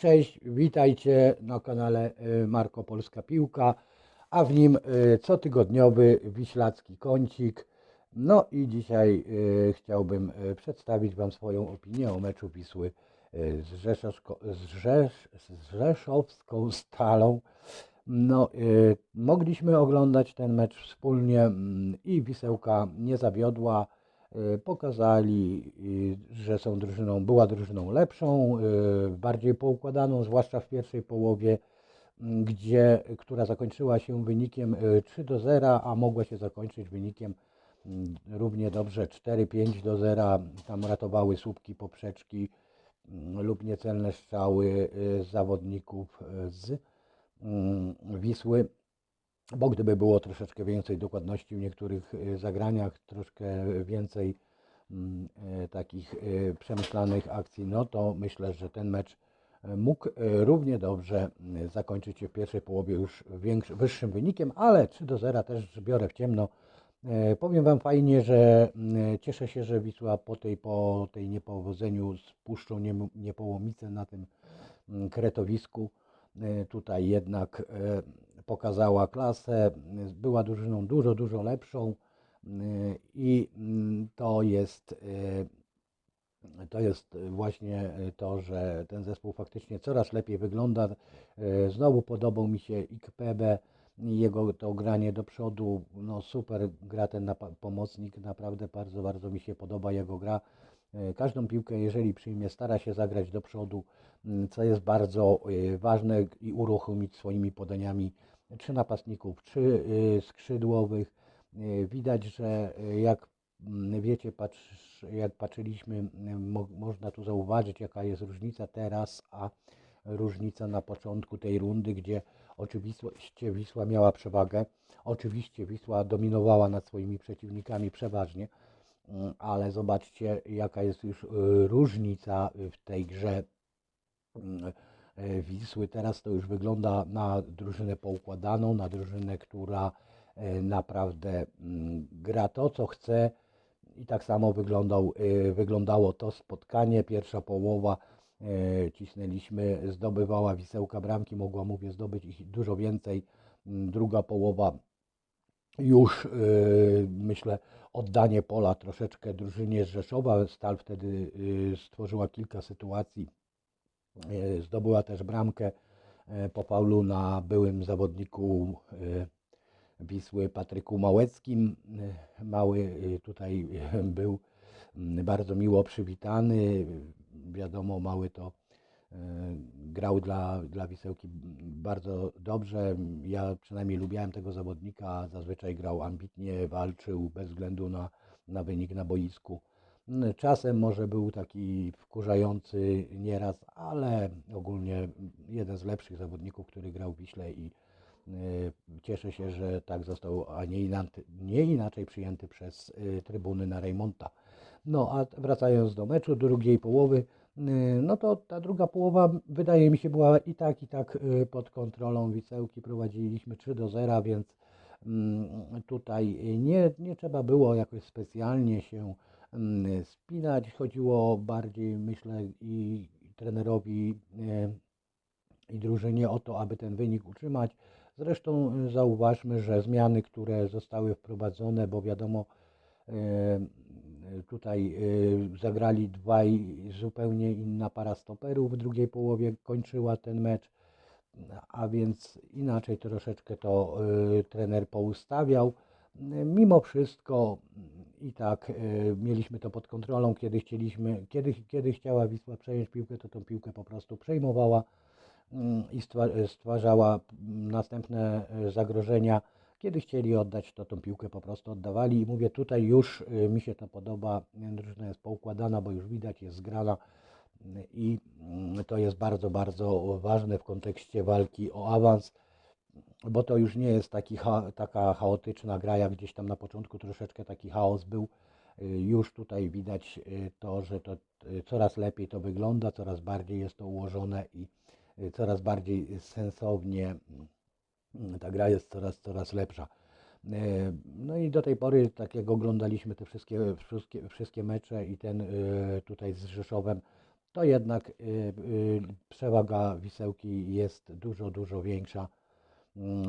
Cześć, witajcie na kanale y, Marko Polska Piłka, a w nim y, cotygodniowy wiślacki kącik. No i dzisiaj y, chciałbym przedstawić Wam swoją opinię o meczu Wisły z, Rzeszoszko, z, Rzesz, z Rzeszowską Stalą. No, mogliśmy oglądać ten mecz wspólnie mm, i Wisełka nie zawiodła. Y, Pokazali, y, że są drużyną, była drużyną lepszą, y, bardziej poukładaną, zwłaszcza w pierwszej połowie, m, gdzie, która zakończyła się wynikiem y, 3 do 0, a mogła się zakończyć wynikiem mm, równie dobrze 4-5 do 0. Tam ratowały słupki poprzeczki mm, lub niecelne strzały zawodników z mm, Wisły bo gdyby było troszeczkę więcej dokładności w niektórych y, zagraniach, troszkę więcej mm, e, takich e, przemyślanych akcji, no to myślę, że ten mecz e, mógł e, równie dobrze m, zakończyć się w pierwszej połowie już większy, wyższym wynikiem, ale 3 do 0 też biorę w ciemno. E, Powiem Wam fajnie, że mm, cieszę się, że Wisła po tej, po tej niepowodzeniu z Puszczą Niemo- Niepołomice na tym mm, kretowisku e, tutaj jednak e, pokazała klasę, była drużyną dużo, dużo lepszą e, i mm, to jest e, to jest właśnie to, że ten zespół faktycznie coraz lepiej wygląda. E, Znowu podobał mi się Ikpebe, jego to granie do przodu, no super gra ten pomocnik, naprawdę bardzo, bardzo mi się podoba jego gra. Każdą piłkę, jeżeli przyjmie, stara się zagrać do przodu, co jest bardzo ważne i uruchomić swoimi podaniami czy napastników, czy e, skrzydłowych. E, Widać, że e, jak Mm, Wiecie, patrz, jak patrzyliśmy, mm, mo, można tu zauważyć, jaka jest różnica teraz, a różnica na początku tej rundy, gdzie oczywiście Wisła miała przewagę. Oczywiście Wisła dominowała nad swoimi przeciwnikami przeważnie, mm, ale zobaczcie, jaka jest już y, różnica w tej grze Wisły. Teraz to już wygląda na drużynę poukładaną, na drużynę, która e, naprawdę mm, gra to, co chce. I tak samo wyglądał, e, wyglądało to spotkanie. Pierwsza połowa e, cisnęliśmy, zdobywała Wisełka bramki, mogła, mówię, zdobyć ich dużo więcej. Mm, Druga połowa już e, myślę oddanie pola troszeczkę drużynie z Rzeszowa. Stal wtedy e, stworzyła kilka sytuacji. E, Zdobyła też bramkę e, po faulu na byłym zawodniku e, Wisły Patryku Małeckim. Mały tutaj był bardzo miło przywitany. Wiadomo, Mały to grał dla, dla Wisełki bardzo dobrze. Ja przynajmniej lubiałem tego zawodnika. Zazwyczaj grał ambitnie, walczył bez względu na, na wynik na boisku. Czasem może był taki wkurzający nieraz, ale ogólnie jeden z lepszych zawodników, który grał w Wiśle i e, cieszę się, że tak został, a nie inaczej, nie inaczej przyjęty przez e, trybuny na Rejmonta. No a wracając do meczu, drugiej połowy, e, no to ta druga połowa wydaje mi się była i tak, i tak pod kontrolą Wisełki. Prowadziliśmy 3 do 0, więc mm, tutaj nie, nie trzeba było jakoś specjalnie się spinać. Chodziło bardziej, myślę, i trenerowi e, i drużynie o to, aby ten wynik utrzymać. Zresztą e, zauważmy, że zmiany, które zostały wprowadzone, bo wiadomo, e, tutaj zagrali dwaj zupełnie inna para stoperów w drugiej połowie kończyła ten mecz, a więc inaczej troszeczkę to trener poustawiał. Mimo wszystko i tak e, mieliśmy to pod kontrolą, kiedy chcieliśmy, kiedy, kiedy chciała Wisła przejąć piłkę, to tą piłkę po prostu przejmowała mm, i stwa- stwarzała mm, następne e, zagrożenia. Kiedy chcieli oddać, to tą piłkę po prostu oddawali. I mówię, tutaj już e, mi się to podoba. Drużyna jest poukładana, bo już widać, jest zgrana. mm, I mm, to jest bardzo, bardzo ważne w kontekście walki o awans, bo to już nie jest taki cha- taka chaotyczna gra, jak gdzieś tam na początku troszeczkę taki chaos był. Y, Już tutaj widać y, to, że to y, coraz lepiej to wygląda, coraz bardziej jest to ułożone i coraz bardziej sensownie mm, ta gra jest coraz, coraz lepsza. No i do tej pory, tak jak oglądaliśmy te wszystkie, wszystkie, wszystkie mecze i ten tutaj z Rzeszowem, to jednak przewaga Wisełki jest dużo, dużo większa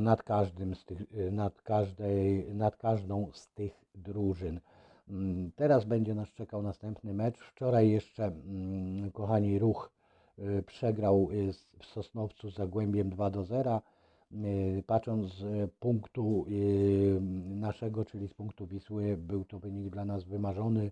nad każdym z tych, y, nad, każdej, nad każdą z tych drużyn. Mm, Teraz będzie nas czekał następny mecz. Wczoraj jeszcze, mm, kochani, ruch y, przegrał y, w Sosnowcu z Zagłębiem 2 do 0. Y, Patrząc z punktu naszego, czyli z punktu Wisły, był to wynik dla nas wymarzony.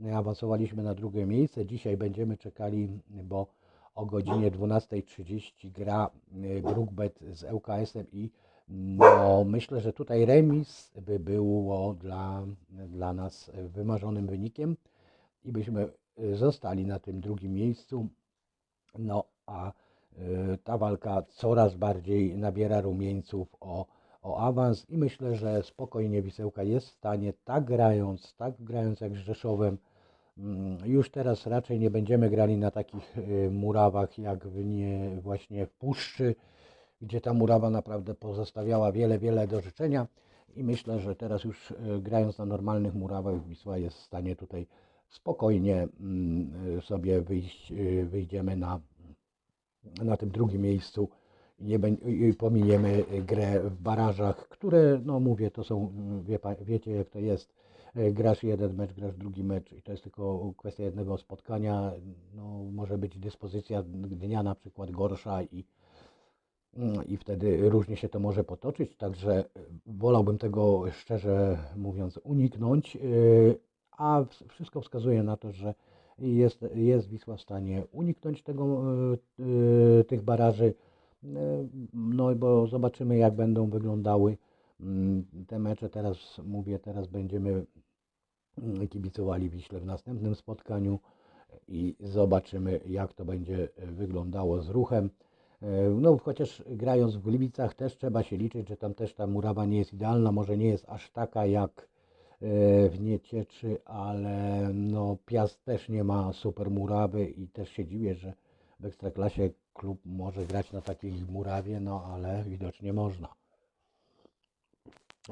No, Awansowaliśmy na drugie miejsce. Dzisiaj będziemy czekali, bo o godzinie 12.30 gra y, Brookbet z ŁKS-em i no, myślę, że tutaj remis by było dla, dla nas wymarzonym wynikiem i byśmy y, zostali na tym drugim miejscu. No a y, ta walka coraz bardziej nabiera rumieńców o, o awans i myślę, że spokojnie Wisełka jest w stanie, tak grając, tak grając jak z Rzeszowem, już teraz raczej nie będziemy grali na takich y, murawach jak w nie, właśnie w Puszczy, gdzie ta murawa naprawdę pozostawiała wiele, wiele do życzenia. I myślę, że teraz już y, grając na normalnych murawach Wisła jest w stanie tutaj spokojnie mm, y, sobie wyjść, wyjdziemy na, na tym drugim miejscu nie pominiemy grę w barażach, które, no mówię, to są, wie, wiecie jak to jest, grasz jeden mecz, grasz drugi mecz i to jest tylko kwestia jednego spotkania, no może być dyspozycja dnia na przykład gorsza i, mm, i wtedy różnie się to może potoczyć, także y, wolałbym tego szczerze mówiąc uniknąć, y, a ws- wszystko wskazuje na to, że jest, jest Wisła w stanie uniknąć tego, y, tych baraży, no bo zobaczymy jak będą wyglądały mm, te mecze, teraz mówię, teraz będziemy mm, kibicowali Wiśle w następnym spotkaniu i zobaczymy, jak to będzie e, wyglądało z ruchem. E, No, chociaż grając w Gliwicach też trzeba się liczyć, że tam też ta murawa nie jest idealna, może nie jest aż taka jak e, w Niecieczy, ale no, Piast też nie ma super murawy i też się dziwię, że w Ekstraklasie klub może grać na takiej murawie, no ale widocznie można.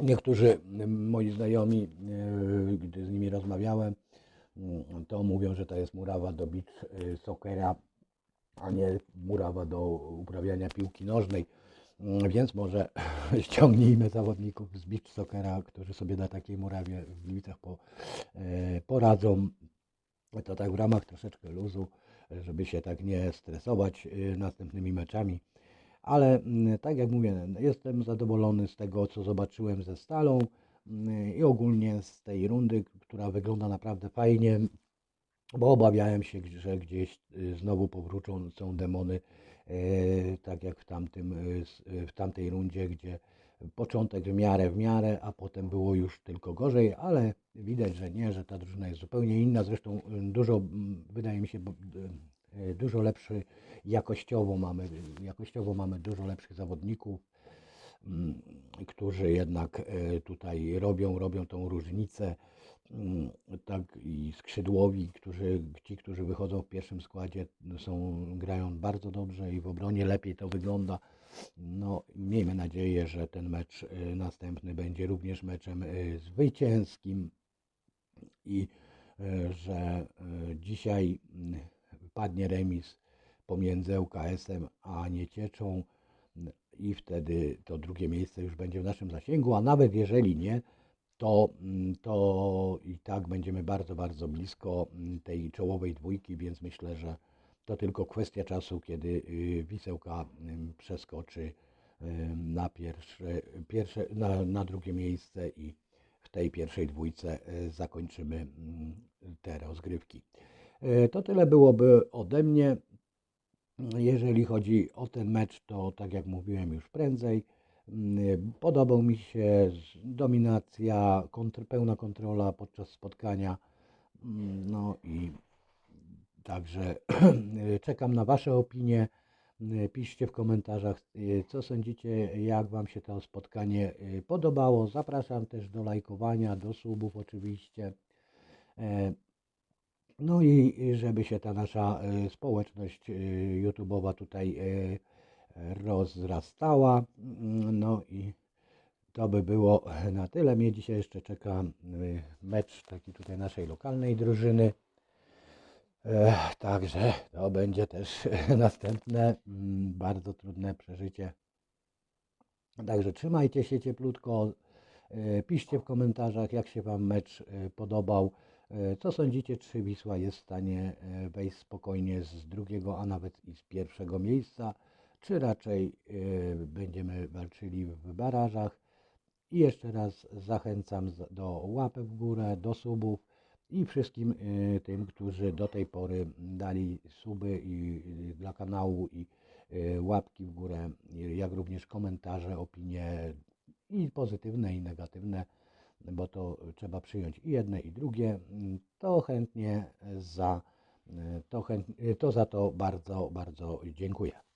Niektórzy moi znajomi, e, gdy z nimi rozmawiałem, mm, to mówią, że to jest murawa do beach soccera, a nie murawa do uprawiania piłki nożnej. Mm, Więc może ściągnijmy zawodników z beach soccera, którzy sobie na takiej murawie w Gliwicach e, poradzą. To tak w ramach troszeczkę luzu, żeby się tak nie stresować e, następnymi meczami. Ale mm, tak jak mówię, jestem zadowolony z tego, co zobaczyłem ze Stalą mm, i ogólnie z tej rundy, która wygląda naprawdę fajnie, bo obawiałem się, że gdzieś y, znowu powrócą są demony, e, tak jak w, tamtym, y, y, w tamtej rundzie, gdzie początek w miarę, w miarę, a potem było już tylko gorzej, ale widać, że nie, że ta drużyna jest zupełnie inna. Zresztą y, dużo, wydaje mi się, y, y, dużo lepszy jakościowo mamy, jakościowo mamy dużo lepszych zawodników, mm, którzy jednak tutaj robią, robią tą różnicę. Mm, Tak i skrzydłowi, którzy, ci, którzy wychodzą w pierwszym składzie, są, grają bardzo dobrze i w obronie lepiej to wygląda. No, miejmy nadzieję, że ten mecz e, następny będzie również meczem e, zwycięskim i e, że dzisiaj padnie remis pomiędzy ŁKS-em a Niecieczą i wtedy to drugie miejsce już będzie w naszym zasięgu, a nawet jeżeli nie, to, mm, to i tak będziemy bardzo, bardzo blisko mm, tej czołowej dwójki, więc myślę, że to tylko kwestia czasu, kiedy y, Wisełka przeskoczy na pierwsze, pierwsze na, na drugie miejsce i w tej pierwszej dwójce y, zakończymy te rozgrywki. Y, To tyle byłoby ode mnie. Jeżeli chodzi o ten mecz, to tak jak mówiłem już prędzej, podobał mi się dominacja, kontr, pełna kontrola podczas spotkania. No i także czekam na Wasze opinie. Y, Piszcie w komentarzach, y, co sądzicie, jak Wam się to spotkanie y, podobało. Zapraszam też do lajkowania, do subów oczywiście. E, No i żeby się ta nasza e, społeczność YouTube'owa tutaj rozrastała. Mm, No i to by było na tyle. Mnie dzisiaj jeszcze czeka mecz taki tutaj naszej lokalnej drużyny. Także to będzie też następne mm, bardzo trudne przeżycie. Także trzymajcie się cieplutko. e, Piszcie w komentarzach, jak się Wam mecz e, podobał. E, Co sądzicie, czy Wisła jest w stanie wejść spokojnie z drugiego, a nawet i z pierwszego miejsca, czy raczej będziemy walczyli w barażach. I jeszcze raz zachęcam do łapek w górę, do subów i wszystkim y, tym, którzy do tej pory dali suby i, y, dla kanału i y, łapki w górę, jak również komentarze, opinie i pozytywne i negatywne, bo to trzeba przyjąć i jedne i drugie, to chętnie za to, chęt, y, to za to bardzo, bardzo dziękuję.